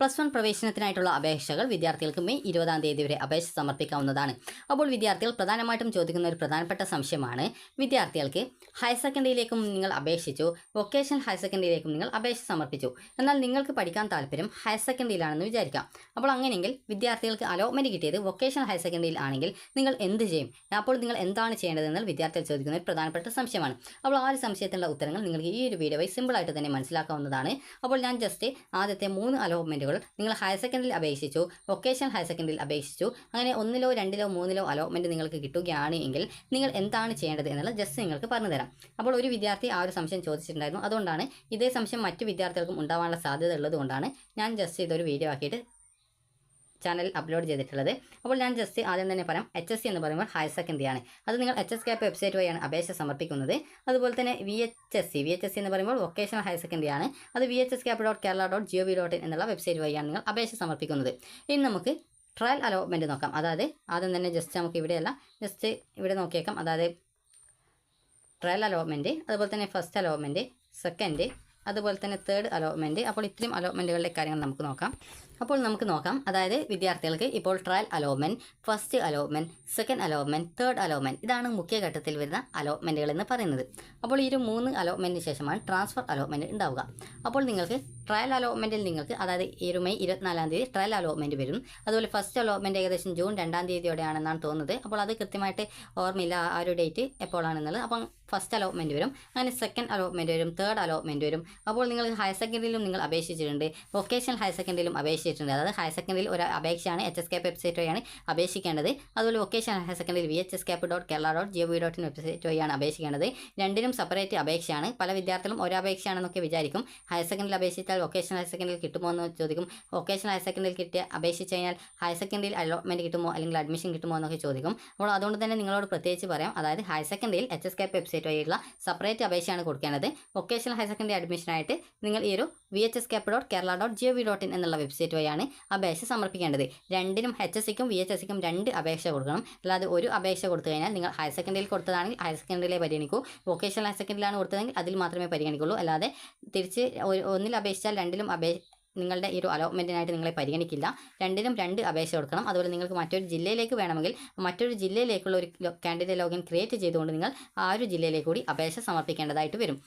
Plus one പ്രവേശനത്തിനായിട്ടുള്ള അപേക്ഷകൾ വിദ്യാർത്ഥികൾക്ക് May ഇരുപതാം തീയതി വരെ അപേക്ഷ സമർപ്പിക്കാവുന്നതാണ്. അപ്പോൾ വിദ്യാർത്ഥികൾ പ്രധാനമായിട്ടും ചോദിക്കുന്ന ഒരു പ്രധാനപ്പെട്ട സംശയമാണ്. വിദ്യാർത്ഥികൾക്ക് ഹയർ സെക്കൻഡറിയിലേക്കും നിങ്ങൾ അപേക്ഷിച്ചു വൊക്കേഷണൽ ഹയർ സെക്കൻഡറിയിലേക്കും നിങ്ങൾ അപേക്ഷ സമർപ്പിച്ചു. എന്നാൽ നിങ്ങൾക്ക് പഠിക്കാൻ താല്പര്യം ഹയർ സെക്കൻഡറിയിലാണെന്ന് വിചാരിക്കാം. അപ്പോൾ അങ്ങനെയെങ്കിൽ വിദ്യാർത്ഥികൾക്ക് അലോട്ട്മെന്റ് കിട്ടിയത് വൊക്കേഷണൽ ഹയർ സെക്കൻഡറിയിൽ ആണെങ്കിൽ നിങ്ങൾ എന്ത് ചെയ്യും? അപ്പോൾ നിങ്ങൾ എന്താണ് ചെയ്യേണ്ടതെന്ന് വിദ്യാർത്ഥികൾ ചോദിക്കുന്ന ഒരു പ്രധാനപ്പെട്ട സംശയമാണ്. അപ്പോൾ ആ ഒരു സംശയത്തിനുള്ള ഉത്തരങ്ങൾ നിങ്ങൾക്ക് ഈ ഒരു വീഡിയോ സിമ്പിളായിട്ട് തന്നെ മനസ്സിലാക്കാവുന്നതാണ്. അപ്പോൾ ഞാൻ ജസ്റ്റ് ആദ്യത്തെ മൂന്ന് അലോട്ട്മെന്റുകൾ നിങ്ങൾ ഹയർ സെക്കൻഡറിയിൽ അപേക്ഷിച്ചു വൊക്കേഷണൽ ഹയർ സെക്കൻഡറിയിൽ അപേക്ഷിച്ചു അങ്ങനെ ഒന്നിലോ രണ്ടിലോ മൂന്നിലോ അലോട്ട്മെന്റ് നിങ്ങൾക്ക് കിട്ടുകയാണ് എങ്കിൽ നിങ്ങൾ എന്താണ് ചെയ്യേണ്ടത് എന്നുള്ളത് ജസ്റ്റ് നിങ്ങൾക്ക് പറഞ്ഞു തരാം. അപ്പോൾ ഒരു വിദ്യാർത്ഥി ആ ഒരു സംശയം ചോദിച്ചിട്ടുണ്ടായിരുന്നു. അതുകൊണ്ടാണ് ഇതേ സംശയം മറ്റു വിദ്യാർത്ഥികൾക്കും ഉണ്ടാവാനുള്ള സാധ്യത ഉള്ളതുകൊണ്ടാണ് ഞാൻ ജസ്റ്റ് ഇതൊരു വീഡിയോ ആക്കിയിട്ട് ചാനൽ അപ്ലോഡ് ചെയ്തിട്ടുള്ളത്. അപ്പോൾ ഞാൻ ജസ്റ്റ് ആദ്യം തന്നെ പറയാം എച്ച് എസ് സി എന്ന് പറയുമ്പോൾ ഹയർ സെക്കൻഡറി ആണ് അത് നിങ്ങൾ എച്ച് എസ് ക്യാപ്പ് വെബ്സൈറ്റ് വഴിയാണ് അപേക്ഷ സമർപ്പിക്കുന്നത്. അതുപോലെ തന്നെ V H S C V H S C എന്ന് പറയുമ്പോൾ വൊക്കേഷണൽ ഹയർ സെക്കൻഡറി ആണ് അത് V H S cap dot Kerala dot GO V dot in എന്നുള്ള വെബ്സൈറ്റ് വഴിയാണ് നിങ്ങൾ അപേക്ഷ സമർപ്പിക്കുന്നത്. ഇനി നമുക്ക് ട്രയൽ അലോട്ട്മെന്റ് നോക്കാം. അതായത് ആദ്യം തന്നെ ജസ്റ്റ് നമുക്ക് ഇവിടെയല്ല ജസ്റ്റ് ഇവിടെ നോക്കിയേക്കാം. അതായത് ട്രയൽ അലോട്ട്മെന്റ് അതുപോലെ തന്നെ ഫസ്റ്റ് അലോട്ട്മെന്റ് സെക്കൻഡ് അതുപോലെ തന്നെ തേർഡ് അലോട്ട്മെന്റ് അപ്പോൾ ഇത്രയും അലോട്ട്മെന്റുകളുടെ കാര്യങ്ങൾ നമുക്ക് നോക്കാം. അപ്പോൾ നമുക്ക് നോക്കാം. അതായത് വിദ്യാർത്ഥികൾക്ക് ഇപ്പോൾ trial allotment first allotment second allotment third allotment ഇതാണ് മുഖ്യഘട്ടത്തിൽ വരുന്ന അലോട്ട്മെന്റുകൾ എന്ന് പറയുന്നത്. അപ്പോൾ ഈ ഒരു മൂന്ന് അലോട്ട്മെന്റിന് ശേഷമാണ് ട്രാൻസ്ഫർ അലോട്ട്മെന്റ് ഉണ്ടാവുക. അപ്പോൾ നിങ്ങൾക്ക് ട്രയൽ അലോട്ട്മെന്റിൽ നിങ്ങൾക്ക് അതായത് ഈ ഒരു മെയ് ഇരുപത്തിനാലാം തീയതി ട്രയൽ അലോട്ട്മെന്റ് വരും. അതുപോലെ ഫസ്റ്റ് അലോട്ട്മെന്റ് ഏകദേശം ജൂൺ രണ്ടാം തീയതിയോടെയാണെന്നാണ് തോന്നുന്നത്. അപ്പോൾ അത് കൃത്യമായിട്ട് ഓർമ്മയില്ല ആ ഒരു ഡേറ്റ് എപ്പോഴാണെന്നുള്ളത്. അപ്പം ഫസ്റ്റ് അലോട്ട്മെന്റ് വരും. അങ്ങനെ സെക്കൻഡ് അലോട്ട്മെന്റ് വരും തേർഡ് അലോട്ട്മെന്റ് വരും. അപ്പോൾ നിങ്ങൾ ഹയർ സെക്കൻഡറിയിലും നിങ്ങൾ അപേക്ഷിച്ചിട്ടുണ്ട്. വൊക്കേഷണൽ ഹയർ സെക്കൻഡറിയിലും അപേക്ഷിച്ചിട്ടുണ്ട്. അതായത് ഹയർ സെക്കൻഡറിയിൽ ഒരു അപേക്ഷയാണ് എച്ച് എസ് കെ വെബ്സൈറ്റ് വഴിയാണ് അപേക്ഷിക്കേണ്ടത്. അതുപോലെ vocational higher സെക്കൻഡറിയിൽ V H S cap dot Kerala dot GO V dot in website വഴിയാണ് അപേക്ഷിക്കേണ്ടത്. രണ്ടിനും സെപ്പറേറ്റ് അപേക്ഷയാണ്. പല വിദ്യാർത്ഥികളും ഒരു അപേക്ഷയാണെന്നൊക്കെ വിചാരിക്കും. ഹയർ സെക്കൻഡറിയിൽ അപേക്ഷിച്ചാൽ വൊക്കേഷണൽ ഹയർ സെക്കൻഡറിയിൽ കിട്ടുമോ എന്ന് ചോദിക്കും. വൊക്കേഷണൽ ഹയർ സെക്കൻഡറിയിൽ കിട്ടിയ അപേക്ഷിച്ച് കഴിഞ്ഞാൽ ഹയർ സെക്കൻഡറിയിൽ അലോട്ട്മെന്റ് കിട്ടുമോ അല്ലെങ്കിൽ അഡ്മിഷൻ കിട്ടുമോ എന്നൊക്കെ ചോദിക്കും. അപ്പോൾ അതുകൊണ്ട് തന്നെ നിങ്ങളോട് പ്രത്യേകിച്ച് പറയാം. അതായത് ഹയർ സെക്കൻഡറിയിൽ എച്ച് എസ് കെ വെബ്സൈറ്റ് വഴിയുള്ള സെപ്പറേറ്റ് അപേക്ഷയാണ് കൊടുക്കേണ്ടത്. വൊക്കേഷണൽ ഹയർ സെക്കൻഡറി അഡ്മിഷനായിട്ട് നിങ്ങൾ ഈ ഒരു V H S K dot Kerala dot GO V dot in എന്നുള്ള വെബ്സൈറ്റ് വഴിയാണ് അപേക്ഷ സമർപ്പിക്കേണ്ടത്. രണ്ടിനും എച്ച് എസ് സിക്കും വി എച്ച് എസ് സിക്കും രണ്ട് അപേക്ഷ കൊടുക്കണം. അല്ലാതെ ഒരു അപേക്ഷ കൊടുത്തു കഴിഞ്ഞാൽ നിങ്ങൾ ഹയർ സെക്കൻഡറിയിൽ കൊടുത്തതാണെങ്കിൽ ഹയർ സെക്കൻഡറിയിലെ പരിഗണിക്കൂ. വൊക്കേഷണൽ ഹയർ സെക്കൻഡറിയിലാണ് കൊടുത്തതെങ്കിൽ അതിൽ മാത്രമേ പരിഗണിക്കുള്ളൂ. അല്ലാതെ തിരിച്ച് ഒന്നിൽ അപേക്ഷിച്ചാൽ രണ്ടിലും അപേ നിങ്ങളുടെ ഈ ഒരു അലോട്ട്മെന്റിനായിട്ട് നിങ്ങളെ പരിഗണിക്കില്ല. രണ്ടിനും രണ്ട് അപേക്ഷ കൊടുക്കണം. അതുപോലെ നിങ്ങൾക്ക് മറ്റൊരു ജില്ലയിലേക്ക് വേണമെങ്കിൽ മറ്റൊരു ജില്ലയിലേക്കുള്ള ഒരു കാൻഡിഡേറ്റ് ലോഗിൻ ക്രിയേറ്റ് ചെയ്തുകൊണ്ട് നിങ്ങൾ ആ ഒരു ജില്ലയിലേക്ക് കൂടി അപേക്ഷ സമർപ്പിക്കേണ്ടതായിട്ട് വരും.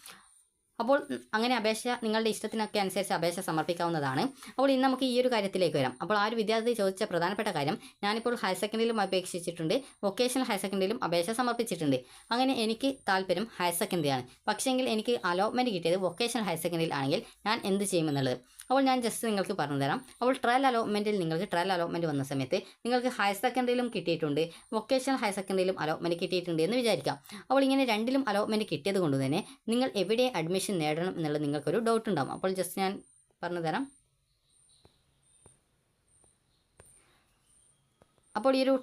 അപ്പോൾ അങ്ങനെ അപേക്ഷ നിങ്ങളുടെ ഇഷ്ടത്തിനൊക്കെ അനുസരിച്ച് അപേക്ഷ സമർപ്പിക്കാവുന്നതാണ്. അപ്പോൾ ഇന്ന് നമുക്ക് ഈ ഒരു കാര്യത്തിലേക്ക് വരാം. അപ്പോൾ ആ ഒരു വിദ്യാർത്ഥി ചോദിച്ച പ്രധാനപ്പെട്ട കാര്യം ഞാനിപ്പോൾ ഹയർ സെക്കൻഡറിയിലും അപേക്ഷിച്ചിട്ടുണ്ട്. വൊക്കേഷണൽ ഹയർ സെക്കൻഡറിയിലും അപേക്ഷ സമർപ്പിച്ചിട്ടുണ്ട്. അങ്ങനെ എനിക്ക് താല്പര്യം ഹയർ സെക്കൻഡറിയാണ്. പക്ഷേങ്കിൽ എനിക്ക് അലോട്ട്മെന്റ് കിട്ടിയത് വൊക്കേഷണൽ ഹയർ സെക്കൻഡറിയിൽ ആണെങ്കിൽ ഞാൻ എന്ത് ചെയ്യുമെന്നുള്ളത് അപ്പോൾ ഞാൻ ജസ്റ്റ് നിങ്ങൾക്ക് പറഞ്ഞു തരാം അപ്പോൾ ട്രയൽ അലോട്ട്മെന്റിൽ നിങ്ങൾക്ക് ട്രയൽ അലോട്ട്മെന്റ് വന്ന സമയത്ത് നിങ്ങൾക്ക് ഹയർ സെക്കൻഡറിയിലും കിട്ടിയിട്ടുണ്ട്. വൊക്കേഷണൽ ഹയർ സെക്കൻഡറിയിലും അലോട്ട്മെന്റ് കിട്ടിയിട്ടുണ്ട് എന്ന് വിചാരിക്കാം. അപ്പോൾ ഇങ്ങനെ രണ്ടിലും അലോട്ട്മെന്റ് കിട്ടിയത് കൊണ്ട് തന്നെ നിങ്ങൾ എവിടെ അഡ്മിഷൻ നേടണം എന്നുള്ളത് നിങ്ങൾക്കൊരു ഡൗട്ട് ഉണ്ടാകും അപ്പോൾ ജസ്റ്റ് ഞാൻ പറഞ്ഞു തരാം അപ്പോൾ ഈ ഒരു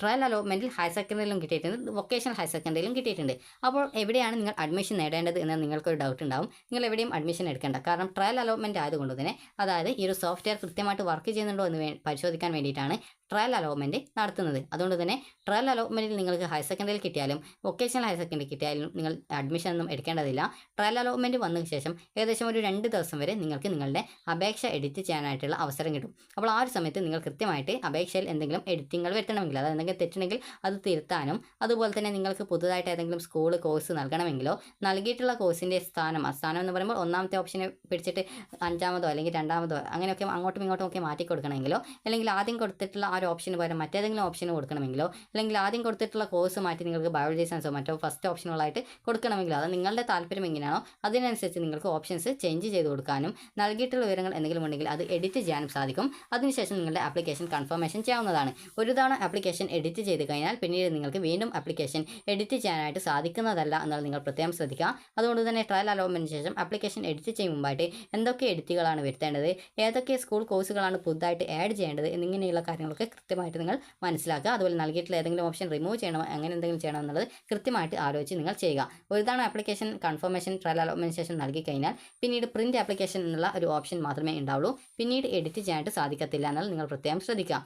ട്രയൽ അലോട്ട്മെന്റിൽ ഹയർ സെക്കൻഡറിയിലും കിട്ടിയിട്ടുണ്ട്. വൊക്കേഷണൽ ഹയർ സെക്കൻഡറിയിലും കിട്ടിയിട്ടുണ്ട്. അപ്പോൾ എവിടെയാണ് നിങ്ങൾ അഡ്മിഷൻ നേടേണ്ടത് എന്ന് നിങ്ങൾക്കൊരു ഡൗട്ട് ഉണ്ടാവും. നിങ്ങൾ എവിടെയും അഡ്മിഷൻ എടുക്കേണ്ട. കാരണം ട്രയൽ അലോട്ട്മെന്റ് ആയതുകൊണ്ട് തന്നെ അതായത് ഈ ഒരു സോഫ്റ്റ്വെയർ കൃത്യമായിട്ട് വർക്ക് ചെയ്യുന്നുണ്ടോ എന്ന് പരിശോധിക്കാൻ വേണ്ടിയിട്ടാണ് ട്രയൽ അലോട്ട്മെന്റ് നടത്തുന്നത്. അതുകൊണ്ട് തന്നെ ട്രയൽ അലോട്ട്മെന്റിൽ നിങ്ങൾക്ക് ഹയർ സെക്കൻഡറിയിൽ കിട്ടിയാലും വൊക്കേഷണൽ ഹയർ സെക്കൻഡറി കിട്ടിയാലും നിങ്ങൾ അഡ്മിഷൻ ഒന്നും എടുക്കേണ്ടതില്ല. ട്രയൽ അലോട്ട്മെന്റ് വന്നതിന് ശേഷം ഏകദേശം ഒരു രണ്ട് ദിവസം വരെ നിങ്ങൾക്ക് നിങ്ങളുടെ അപേക്ഷ എഡിറ്റ് ചെയ്യാനായിട്ടുള്ള അവസരം കിട്ടും. അപ്പോൾ ആ ഒരു സമയത്ത് നിങ്ങൾ കൃത്യമായിട്ട് അപേക്ഷയിൽ എന്തെങ്കിലും എഡിറ്റിങ്ങൾ വരുത്തണമെങ്കിൽ അതായത് എന്തെങ്കിലും തെറ്റുണ്ടെങ്കിൽ അത് തിരുത്താനും അതുപോലെ തന്നെ നിങ്ങൾക്ക് പുതുതായിട്ട് ഏതെങ്കിലും സ്കൂൾ കോഴ്സ് നൽകണമെങ്കിലോ നൽകിയിട്ടുള്ള കോഴ്സിന്റെ സ്ഥാനം ആ സ്ഥാനം എന്ന് പറയുമ്പോൾ ഒന്നാമത്തെ ഓപ്ഷനെ പിടിച്ചിട്ട് അഞ്ചാമതോ അല്ലെങ്കിൽ രണ്ടാമതോ അങ്ങനെയൊക്കെ അങ്ങോട്ടും ഇങ്ങോട്ടും ഒക്കെ മാറ്റി കൊടുക്കണമെങ്കിലോ അല്ലെങ്കിൽ ആദ്യം കൊടുത്തിട്ടുള്ള ഒരു ഓപ്ഷന് പകരം മറ്റേതെങ്കിലും ഓപ്ഷൻ കൊടുക്കണമെങ്കിലോ അല്ലെങ്കിൽ ആദ്യം കൊടുത്തിട്ടുള്ള കോഴ്സ് മാറ്റി നിങ്ങൾക്ക് ബയോളജി സയൻസോ മറ്റോ ഫസ്റ്റ് ഓപ്ഷനുകളായിട്ട് കൊടുക്കണമെങ്കിലോ അത് നിങ്ങളുടെ താല്പര്യം എങ്ങനെയാണോ അതിനനുസരിച്ച് നിങ്ങൾക്ക് ഓപ്ഷൻസ് ചേഞ്ച് ചെയ്ത് കൊടുക്കാനും നൽകിയിട്ടുള്ള വിവരങ്ങൾ എന്തെങ്കിലും ഉണ്ടെങ്കിൽ അത് എഡിറ്റ് ചെയ്യാനും സാധിക്കും. അതിനുശേഷം നിങ്ങളുടെ ആപ്ലിക്കേഷൻ കൺഫർമേഷൻ ചെയ്യാവുന്നതാണ്. ഒരു തവണ ആപ്ലിക്കേഷൻ എഡിറ്റ് ചെയ്ത് കഴിഞ്ഞാൽ പിന്നീട് നിങ്ങൾക്ക് വീണ്ടും ആപ്ലിക്കേഷൻ എഡിറ്റ് ചെയ്യാനായിട്ട് സാധിക്കുന്നതല്ല എന്നാൽ നിങ്ങൾ പ്രത്യേകം ശ്രദ്ധിക്കുക. അതുകൊണ്ട് തന്നെ ട്രയൽ അലോട്ട്മെന്റിന് ശേഷം ആപ്ലിക്കേഷൻ എഡിറ്റ് ചെയ്യും മുമ്പായിട്ട് എന്തൊക്കെ എഡിറ്റുകളാണ് വരുത്തേണ്ടത് ഏതൊക്കെ സ്കൂൾ കോഴ്സുകളാണ് പുതുതായിട്ട് ആഡ് ചെയ്യേണ്ടത് എന്നിങ്ങനെയുള്ള കാര്യങ്ങളൊക്കെ കൃത്യമായിട്ട് നിങ്ങൾ മനസ്സിലാക്കുക. അതുപോലെ നൽകിയിട്ടുള്ള ഏതെങ്കിലും ഓപ്ഷൻ റിമൂവ് ചെയ്യണോ അങ്ങനെ എന്തെങ്കിലും ചെയ്യണോ എന്നുള്ളത് കൃത്യമായിട്ട് ആലോചിച്ച് നിങ്ങൾ ചെയ്യുക. ഒരു തവണ ആപ്ലിക്കേഷൻ കൺഫർമേഷൻ ട്രയൽ അലോട്ട്മെന്റ് ശേഷം നൽകി കഴിഞ്ഞാൽ പിന്നീട് പ്രിന്റ് ആപ്ലിക്കേഷൻ എന്നുള്ള ഒരു ഓപ്ഷൻ മാത്രമേ ഉണ്ടാവുള്ളൂ. പിന്നീട് എഡിറ്റ് ചെയ്യാനായിട്ട് സാധിക്കത്തില്ല എന്നാൽ നിങ്ങൾ പ്രത്യേകം ശ്രദ്ധിക്കുക.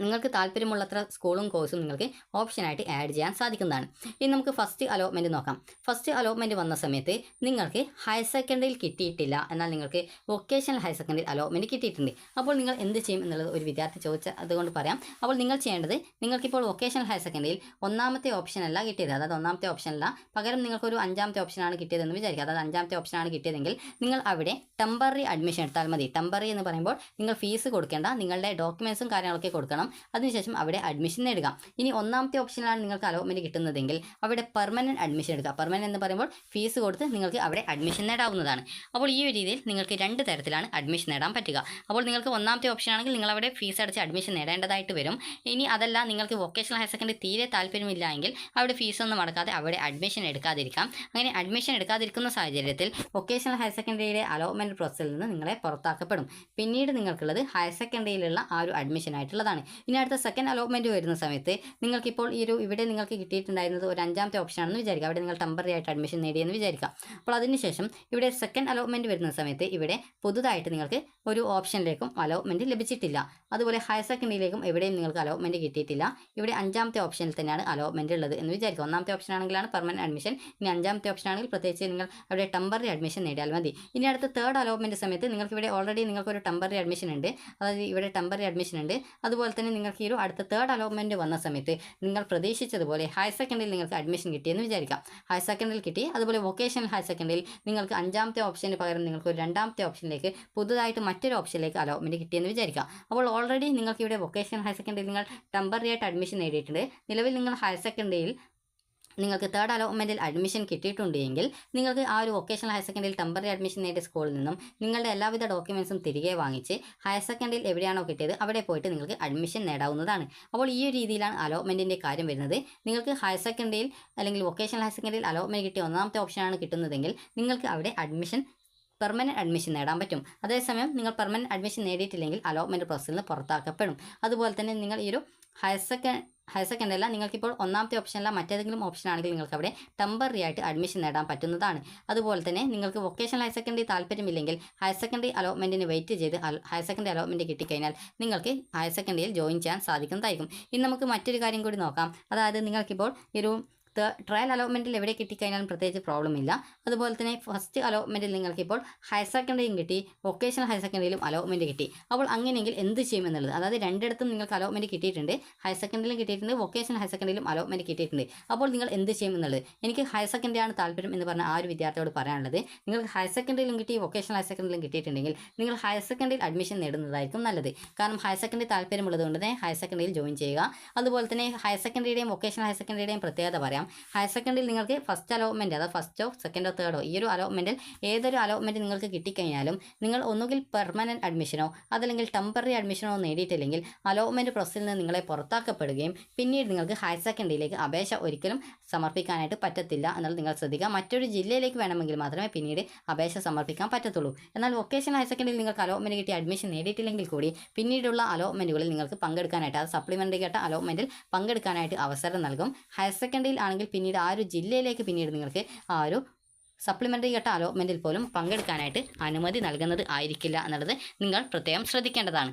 നിങ്ങൾക്ക് താല്പര്യമുള്ളത്ര സ്കൂളും കോഴ്സും നിങ്ങൾക്ക് ഓപ്ഷനായിട്ട് ആഡ് ചെയ്യാൻ സാധിക്കുന്നതാണ്. ഇനി നമുക്ക് ഫസ്റ്റ് അലോട്ട്മെന്റ് നോക്കാം. ഫസ്റ്റ് അലോട്ട്മെന്റ് വന്ന സമയത്ത് നിങ്ങൾക്ക് ഹയർ സെക്കൻഡറിയിൽ കിട്ടിയിട്ടില്ല. എന്നാൽ നിങ്ങൾക്ക് വൊക്കേഷണൽ ഹയർ സെക്കൻഡറി അലോട്ട്മെന്റ് കിട്ടിയിട്ടുണ്ട്. അപ്പോൾ നിങ്ങൾ എന്ത് ചെയ്യും എന്നുള്ളത് ഒരു വിദ്യാർത്ഥി ചോദിച്ച അതുകൊണ്ട് പറയാം. അപ്പോൾ നിങ്ങൾ ചെയ്യേണ്ടത് നിങ്ങൾക്കിപ്പോൾ വൊക്കേഷണൽ ഹയർ സെക്കൻഡറിയിൽ ഒന്നാമത്തെ ഓപ്ഷനല്ല കിട്ടിയത്. അതായത് ഒന്നാമത്തെ ഓപ്ഷനല്ല പകരം നിങ്ങൾക്കൊരു അഞ്ചാമത്തെ ഓപ്ഷനാണ് കിട്ടിയതെന്ന് വിചാരിക്കുക. അതായത് അഞ്ചാമത്തെ ഓപ്ഷനാണ് കിട്ടിയതെങ്കിൽ നിങ്ങൾ അവിടെ ടെമ്പററി അഡ്മിഷൻ എടുത്താൽ മതി. ടെമ്പററി എന്ന് പറയുമ്പോൾ നിങ്ങൾ ഫീസ് കൊടുക്കേണ്ട നിങ്ങളുടെ ഡോക്യുമെൻസും കാര്യങ്ങളൊക്കെ കൊടുക്കണം. അതിനുശേഷം അവിടെ അഡ്മിഷൻ നേടുക. ഇനി ഒന്നാമത്തെ ഓപ്ഷനിലാണ് നിങ്ങൾക്ക് അലോട്ട്മെന്റ് കിട്ടുന്നതെങ്കിൽ അവിടെ പെർമനന്റ് അഡ്മിഷൻ എടുക്കുക. പെർമനന്റ് എന്ന് പറയുമ്പോൾ ഫീസ് കൊടുത്ത് നിങ്ങൾക്ക് അവിടെ അഡ്മിഷൻ നേടാവുന്നതാണ്. അപ്പോൾ ഈ ഒരു രീതിയിൽ നിങ്ങൾക്ക് രണ്ട് തരത്തിലാണ് അഡ്മിഷൻ നേടാൻ പറ്റുക. അപ്പോൾ നിങ്ങൾക്ക് ഒന്നാമത്തെ ഓപ്ഷൻ ആണെങ്കിൽ നിങ്ങൾ അവിടെ ഫീസ് അടച്ച് അഡ്മിഷൻ നേടേണ്ടതായിട്ട് വരും. ഇനി അതല്ല നിങ്ങൾക്ക് വൊക്കേഷണൽ ഹയർ സെക്കൻഡറി തീരെ താല്പര്യമില്ല എങ്കിൽ അവിടെ ഫീസൊന്നും അടക്കാതെ അവിടെ അഡ്മിഷൻ എടുക്കാതിരിക്കാം. അങ്ങനെ അഡ്മിഷൻ എടുക്കാതിരിക്കുന്ന സാഹചര്യത്തിൽ വൊക്കേഷണൽ ഹയർ സെക്കൻഡറിയിലെ അലോട്ട്മെന്റ് പ്രോസസ്സിൽ നിന്ന് നിങ്ങളെ പുറത്താക്കപ്പെടും. പിന്നീട് നിങ്ങൾക്കുള്ളത് ഹയർ സെക്കൻഡറിയിലുള്ള ആ ഒരു അഡ്മിഷൻ ആയിട്ടുള്ളതാണ്. ഇനി അടുത്ത സെക്കൻഡ് അലോട്ട്മെന്റ് വരുന്ന സമയത്ത് നിങ്ങൾക്കിപ്പോൾ ഈ ഒരു ഇവിടെ നിങ്ങൾക്ക് കിട്ടിയിട്ടുണ്ടായിരുന്നത് ഒരു അഞ്ചാമത്തെ ഓപ്ഷനാണെന്ന് വിചാരിക്കുക അവിടെ നിങ്ങൾ ടെമ്പററി ആയിട്ട് അഡ്മിഷൻ നേടിയെന്ന് വിചാരിക്കാം. അപ്പോൾ അതിനുശേഷം ഇവിടെ സെക്കൻഡ് അലോട്ട്മെന്റ് വരുന്ന സമയത്ത് ഇവിടെ പുതുതായിട്ട് നിങ്ങൾക്ക് ഒരു ഓപ്ഷനിലേക്കും അലോട്ട്മെന്റ് ലഭിച്ചിട്ടില്ല. അതുപോലെ ഹയർ സെക്കൻഡറിയിലേക്കും എവിടെയും നിങ്ങൾക്ക് അലോട്ട്മെന്റ് കിട്ടിയിട്ടില്ല. ഇവിടെ അഞ്ചാമത്തെ ഓപ്ഷനിൽ തന്നെയാണ് അലോട്ട്മെന്റ് ഉള്ളത് എന്ന് വിചാരിക്കുക ഒന്നാമത്തെ ഓപ്ഷൻ ആണെങ്കിലാണ് പെർമനന്റ് അഡ്മിഷൻ ഇനി അഞ്ചാമത്തെ ഓപ്ഷൻ ആണെങ്കിൽ പ്രത്യേകിച്ച് നിങ്ങൾ അവിടെ ടെമ്പററി അഡ്മിഷൻ നേടിയാൽ മതി. ഇനി അടുത്ത തേർഡ് അലോട്ട്മെന്റ് സമയത്ത് നിങ്ങൾക്ക് ഇവിടെ ഓൾറെഡി നിങ്ങൾക്ക് ഒരു ടെമ്പററി അഡ്മിഷൻ ഉണ്ട്. അതായത് ഇവിടെ ടെമ്പററി അഡ്മിഷൻ ഉണ്ട്. അതുപോലെ നിങ്ങൾക്ക് ഈ ഒരു അടുത്ത തേർഡ് അലോട്ട്മെന്റ് വന്ന സമയത്ത് നിങ്ങൾ പ്രതീക്ഷിച്ചതുപോലെ ഹയർ സെക്കൻഡറിയിൽ നിങ്ങൾക്ക് അഡ്മിഷൻ കിട്ടിയെന്ന് വിചാരിക്കാം. ഹയർ സെക്കൻഡറിയിൽ കിട്ടി അതുപോലെ വൊക്കേഷണൽ ഹയർ സെക്കൻഡറിയിൽ നിങ്ങൾക്ക് അഞ്ചാമത്തെ ഓപ്ഷന് പകരം നിങ്ങൾക്ക് ഒരു രണ്ടാമത്തെ ഓപ്ഷനിലേക്ക് പുതുതായിട്ട് മറ്റൊരു ഓപ്ഷനിലേക്ക് അലോട്ട്മെന്റ് കിട്ടിയെന്ന് വിചാരിക്കാം. അപ്പോൾ ഓൾറെഡി നിങ്ങൾക്ക് ഇവിടെ വൊക്കേഷണൽ ഹയർ സെക്കൻഡറിയിൽ നിങ്ങൾ ടെമ്പററി ആയിട്ട് അഡ്മിഷൻ നേടിയിട്ടുണ്ട്. നിലവിൽ നിങ്ങൾ ഹയർ സെക്കൻഡറിയിൽ നിങ്ങൾക്ക് തേർഡ് അലോട്ട്മെന്റിൽ അഡ്മിഷൻ കിട്ടിയിട്ടുണ്ട് എങ്കിൽ നിങ്ങൾക്ക് ആ ഒരു വൊക്കേഷണൽ ഹയർ സെക്കൻഡറിയിൽ ടെമ്പററി അഡ്മിഷൻ നേടിയ സ്കൂളിൽ നിന്നും നിങ്ങളുടെ എല്ലാവിധ ഡോക്യുമെൻസും തിരികെ വാങ്ങിച്ച് ഹയർ സെക്കൻഡറിയിൽ എവിടെയാണോ കിട്ടിയത് അവിടെ പോയിട്ട് നിങ്ങൾക്ക് അഡ്മിഷൻ നേടാവുന്നതാണ്. അപ്പോൾ ഈ ഒരു രീതിയിലാണ് അലോട്ട്മെന്റിന്റെ കാര്യം വരുന്നത്. നിങ്ങൾക്ക് ഹയർ സെക്കൻഡറിയിൽ അല്ലെങ്കിൽ വൊക്കേഷണൽ ഹയർ സെക്കൻഡറിയിൽ അലോട്ട്മെന്റ് കിട്ടിയ ഒന്നാമത്തെ ഓപ്ഷനാണ് കിട്ടുന്നതെങ്കിൽ നിങ്ങൾക്ക് അവിടെ അഡ്മിഷൻ പെർമനന്റ് അഡ്മിഷൻ നേടാൻ പറ്റും. അതേസമയം നിങ്ങൾ പെർമനന്റ് അഡ്മിഷൻ നേടിയിട്ടില്ലെങ്കിൽ അലോട്ട്മെന്റ് പ്രോസസ്സിൽ നിന്ന് പുറത്താക്കപ്പെടും. അതുപോലെ തന്നെ നിങ്ങൾ ഈ ഒരു ഹയർ സെക്കൻഡ് ഹയർ അല്ല നിങ്ങൾക്കിപ്പോൾ ഒന്നാമത്തെ ഓപ്ഷനല്ല മറ്റേതെങ്കിലും ഓപ്ഷൻ ആണെങ്കിൽ നിങ്ങൾക്ക് അവിടെ ടെമ്പററി ആയിട്ട് അഡ്മിഷൻ നേടാൻ പറ്റുന്നതാണ്. അതുപോലെ തന്നെ നിങ്ങൾക്ക് വൊക്കേഷണൽ ഹയർ സെക്കൻഡറി താല്പര്യമില്ലെങ്കിൽ ഹയർ സെക്കൻഡറി അലോട്ട്മെന്റിന് വെയിറ്റ് ചെയ്ത് ഹയർ സെക്കൻഡറി അലോട്ട്മെന്റ് കിട്ടിക്കഴിഞ്ഞാൽ നിങ്ങൾക്ക് ഹയർ സെക്കൻഡറിയിൽ ജോയിൻ ചെയ്യാൻ സാധിക്കുന്നതായിരിക്കും. ഇനി നമുക്ക് മറ്റൊരു കാര്യം കൂടി നോക്കാം. അതായത് നിങ്ങൾക്കിപ്പോൾ ഒരു ട്രയൽ അലോട്ട്മെന്റിൽ എവിടെ കിട്ടിക്കഴിഞ്ഞാലും പ്രത്യേകിച്ച് പ്രോബ്ലം ഇല്ല അതുപോലെ തന്നെ ഫസ്റ്റ് അലോട്ട്മെന്റിൽ നിങ്ങൾക്കിപ്പോൾ ഹയർ സെക്കൻഡറിയും കിട്ടി വൊക്കേഷണൽ ഹയർ സെക്കൻഡറിയിലും അലോട്ട്മെന്റ് കിട്ടി അപ്പോൾ അങ്ങനെയെങ്കിൽ എന്ത് ചെയ്യും എന്നുള്ളത് അതായത് രണ്ടിടത്തും നിങ്ങൾക്ക് അലോട്ട്മെന്റ് കിട്ടിയിട്ടുണ്ട് ഹയർ സെക്കൻഡറിയിലും കിട്ടിയിട്ടുണ്ട് വൊക്കേഷണൽ ഹയർ സെക്കൻഡറിയിലും അലോട്ട്മെന്റ് കിട്ടിയിട്ടുണ്ട് അപ്പോൾ നിങ്ങൾ എന്ത് ചെയ്യും എന്നുള്ളത് എനിക്ക് ഹയർ സെക്കൻഡറിയാണ് താല്പര്യം എന്ന് പറഞ്ഞ ആ ഒരു വിദ്യാർത്ഥിയോട് പറയാനുള്ളത് നിങ്ങൾക്ക് ഹയർ സെക്കൻഡറിയിലും കിട്ടി വൊക്കേഷണൽ ഹയർ സെക്കൻഡറിയിലും കിട്ടിയിട്ടുണ്ടെങ്കിൽ നിങ്ങൾ ഹയർ സെക്കൻഡറിയിൽ അഡ്മിഷൻ നേടുന്നതായിരിക്കും നല്ലത് കാരണം ഹയർ സെക്കൻഡറി താല്പര്യമുള്ളത് കൊണ്ട് തന്നെ ഹയർ സെക്കൻഡറിയിൽ ജോയിൻ ചെയ്യുക അതുപോലെ തന്നെ ഹയർ സെക്കൻഡറിയുടെയും വൊക്കേഷണൽ ഹയർ സെക്കൻഡറിയുടെയും പ്രത്യേകത പറയാം ഹയർ സെക്കൻഡറിയിൽ നിങ്ങൾക്ക് ഫസ്റ്റ് അലോട്ട്മെന്റ് അതായത് ഫസ്റ്റോ സെക്കൻഡോ തേർഡോ ഈ ഒരു അലോട്ട്മെന്റിൽ ഏതൊരു അലോട്ട്മെന്റ് നിങ്ങൾക്ക് കിട്ടിക്കഴിഞ്ഞാലും നിങ്ങൾ ഒന്നുകിൽ പെർമനന്റ് അഡ്മിഷനോ അതല്ലെങ്കിൽ ടെമ്പററി അഡ്മിഷനോ നേടിയിട്ടില്ലെങ്കിൽ അലോട്ട്മെന്റ് പ്രോസസ്സിൽ നിന്ന് നിങ്ങളെ പുറത്താക്കപ്പെടുകയും പിന്നീട് നിങ്ങൾക്ക് ഹയർ സെക്കൻഡറിയിലേക്ക് അപേക്ഷ ഒരിക്കലും സമർപ്പിക്കാനായിട്ട് പറ്റത്തില്ല എന്നുള്ളത് നിങ്ങൾ ശ്രദ്ധിക്കുക. മറ്റൊരു ജില്ലയിലേക്ക് വേണമെങ്കിൽ മാത്രമേ പിന്നീട് അപേക്ഷ സമർപ്പിക്കാൻ പറ്റത്തുള്ളൂ. എന്നാൽ വൊക്കേഷണൽ ഹയർ സെക്കൻഡറിയിൽ നിങ്ങൾക്ക് അലോട്ട്മെന്റ് കിട്ടി അഡ്മിഷൻ നേടിയിട്ടില്ലെങ്കിൽ കൂടി പിന്നീടുള്ള അലോട്ട്മെന്റുകളിൽ നിങ്ങൾക്ക് പങ്കെടുക്കാനായിട്ട് അത് സപ്ലിമെന്ററി ഘട്ട അലോട്ട്മെന്റിൽ പങ്കെടുക്കാനായിട്ട് അവസരം നൽകും. ഹയർ സെക്കൻഡറിയിൽ ആണെങ്കിൽ പിന്നീട് ആ ഒരു ജില്ലയിലേക്ക് പിന്നീട് നിങ്ങൾക്ക് ആ ഒരു സപ്ലിമെന്ററി ഘട്ട അലോട്ട്മെന്റിൽ പോലും പങ്കെടുക്കാനായിട്ട് അനുമതി നൽകുന്നത് ആയിരിക്കില്ല എന്നുള്ളത് നിങ്ങൾ പ്രത്യേകം ശ്രദ്ധിക്കേണ്ടതാണ്.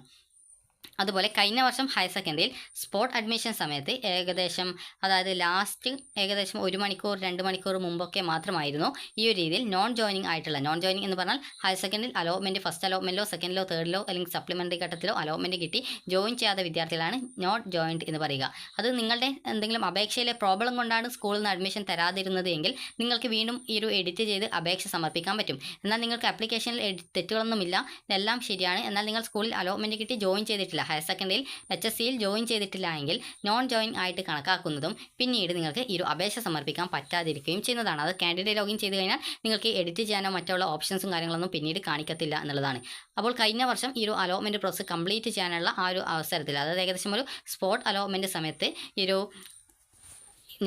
അതുപോലെ കഴിഞ്ഞ വർഷം ഹയർ സെക്കൻഡറിയിൽ സ്പോട്ട് അഡ്മിഷൻ സമയത്ത് ഏകദേശം അതായത് ലാസ്റ്റ് ഏകദേശം ഒരു മണിക്കൂർ രണ്ട് മണിക്കൂർ മുമ്പൊക്കെ മാത്രമായിരുന്നു ഈ ഒരു രീതിയിൽ നോൺ ജോയിനിങ് ആയിട്ടുള്ള. നോൺ ജോയിനിങ് എന്ന് പറഞ്ഞാൽ ഹയർ സെക്കൻഡറിയിൽ അലോട്ട്മെന്റ് ഫസ്റ്റ് അലോട്ട്മെന്റിലോ സെക്കൻഡിലോ തേർഡിലോ അല്ലെങ്കിൽ സപ്ലിമെന്ററി ഘട്ടത്തിലോ അലോട്ട്മെന്റ് കിട്ടി ജോയിൻ ചെയ്യാത്ത വിദ്യാർത്ഥികളാണ് നോട്ട് ജോയിൻഡ് എന്ന് പറയുക. അത് നിങ്ങളുടെ എന്തെങ്കിലും അപേക്ഷയിലെ പ്രോബ്ലം കൊണ്ടാണ് സ്കൂളിൽ നിന്ന് അഡ്മിഷൻ തരാതിരുന്നത് എങ്കിൽ നിങ്ങൾക്ക് വീണ്ടും ഈ ഒരു എഡിറ്റ് ചെയ്ത് അപേക്ഷ സമർപ്പിക്കാൻ പറ്റും. എന്നാൽ നിങ്ങൾക്ക് അപ്ലിക്കേഷനിൽ തെറ്റുകളൊന്നുമില്ല എല്ലാം ശരിയാണ്. എന്നാൽ നിങ്ങൾ സ്കൂളിൽ അലോട്ട്മെന്റ് കിട്ടി ജോയിൻ ചെയ്തിട്ടില്ല. ഹയർ സെക്കൻഡറിയിൽ എച്ച് എസ് സിയിൽ ജോയിൻ ചെയ്തിട്ടില്ല എങ്കിൽ നോൺ ജോയിൻ ആയിട്ട് കണക്കാക്കുന്നതും പിന്നീട് നിങ്ങൾക്ക് ഈ ഒരു അപേക്ഷ സമർപ്പിക്കാൻ പറ്റാതിരിക്കുകയും ചെയ്യുന്നതാണ്. അത് കാൻഡിഡേറ്റ് ലോഗിൻ ചെയ്ത് കഴിഞ്ഞാൽ നിങ്ങൾക്ക് എഡിറ്റ് ചെയ്യാനോ മറ്റുള്ള ഓപ്ഷൻസും കാര്യങ്ങളൊന്നും പിന്നീട് കാണിക്കത്തില്ല എന്നുള്ളതാണ്. അപ്പോൾ കഴിഞ്ഞ വർഷം ഈ ഒരു അലോട്ട്മെന്റ് പ്രോസസ്സ് കംപ്ലീറ്റ് ചെയ്യാനുള്ള ആ ഒരു അവസരത്തിൽ അതായത് ഏകദേശം ഒരു സ്പോട്ട് അലോട്ട്മെന്റ് സമയത്ത് ഈ ഒരു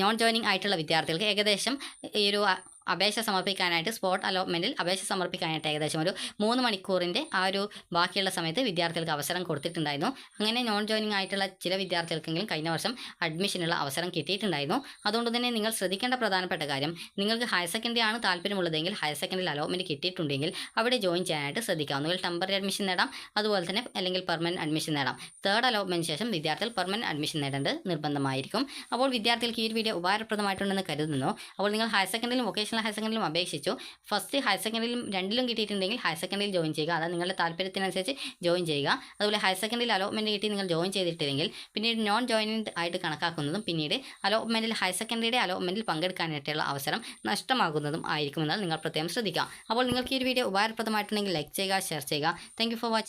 നോൺ ജോയിനിങ് ആയിട്ടുള്ള വിദ്യാർത്ഥികൾക്ക് ഏകദേശം ഈ ഒരു അപേക്ഷ സമർപ്പിക്കാനായിട്ട് സ്പോട്ട് അലോട്ട്മെന്റിൽ അപേക്ഷ സമർപ്പിക്കാനായിട്ട് ഏകദേശം ഒരു മൂന്ന് മണിക്കൂറിന്റെ ആ ഒരു ബാക്കിയുള്ള സമയത്ത് വിദ്യാർത്ഥികൾക്ക് അവസരം കൊടുത്തിട്ടുണ്ടായിരുന്നു. അങ്ങനെ നോൺ ജോയിനിങ് ആയിട്ടുള്ള ചില വിദ്യാർത്ഥികൾക്കെങ്കിലും കഴിഞ്ഞ വർഷം അഡ്മിഷനുള്ള അവസരം കിട്ടിയിട്ടുണ്ടായിരുന്നു. അതുകൊണ്ട് തന്നെ നിങ്ങൾ ശ്രദ്ധിക്കേണ്ട പ്രധാനപ്പെട്ട കാര്യം നിങ്ങൾക്ക് ഹയർ സെക്കൻഡറി ആണ് താല്പര്യമുള്ളതെങ്കിൽ ഹയർ സെക്കൻഡറി അലോട്ട്മെന്റ് കിട്ടിയിട്ടുണ്ടെങ്കിൽ അവിടെ ജോയിൻ ചെയ്യാനായിട്ട് ശ്രദ്ധിക്കുക ഒന്നുകിൽ ടെമ്പററി അഡ്മിഷൻ നേടാം അതുപോലെ തന്നെ അല്ലെങ്കിൽ പെർമനന്റ് അഡ്മിഷൻ നേടാം. തേർഡ് അലോട്ട്മെന്റ് ശേഷം വിദ്യാർത്ഥികൾ പെർമനന്റ് അഡ്മിഷൻ നേടേണ്ടത് നിർബന്ധമായിരിക്കും. അപ്പോൾ വിദ്യാർത്ഥികൾക്ക് ഈ ഒരു വീഡിയോ ഉപകാരപ്രദമായിട്ടുണ്ടെന്ന് കരുതുന്നു. അപ്പോൾ നിങ്ങൾ ഹയർ സെക്കൻഡറിയിലും വൊക്കേഷണൽ ഹയർ സെക്കൻഡറിയിലും അപേക്ഷിച്ചു. ഫസ്റ്റ് ഹയർ സെക്കൻഡറിയിലും രണ്ടിലും കിട്ടിയിട്ടുണ്ടെങ്കിൽ ഹയർ സെക്കൻഡറിയിൽ ജോയിൻ ചെയ്യുക. അതായത് നിങ്ങളുടെ താല്പര്യത്തിനനുസരിച്ച് ജോയിൻ ചെയ്യുക. അതുപോലെ ഹയർ സെക്കൻഡറിയിൽ അലോട്ട്മെന്റ് കിട്ടി നിങ്ങൾ ജോയിൻ ചെയ്തിട്ടില്ലെങ്കിൽ പിന്നീട് നോൺ ജോയിനിങ് ആയിട്ട് കണക്കാക്കുന്നതും പിന്നീട് അലോട്ട്മെന്റിൽ ഹയർ സെക്കൻഡറിയുടെ അലോട്ട്മെന്റിൽ പങ്കെടുക്കാനായിട്ടുള്ള അവസരം നഷ്ടമാകുന്നതും ആയിരിക്കുമെന്നാൽ നിങ്ങൾ പ്രത്യേകം ശ്രദ്ധിക്കുക. അപ്പോൾ നിങ്ങൾക്ക് ഈ ഒരു വീഡിയോ ഉപകാരപ്രദമായിട്ടുണ്ടെങ്കിൽ ലൈക്ക് ചെയ്യുക ഷെയർ ചെയ്യുക. Thank for watching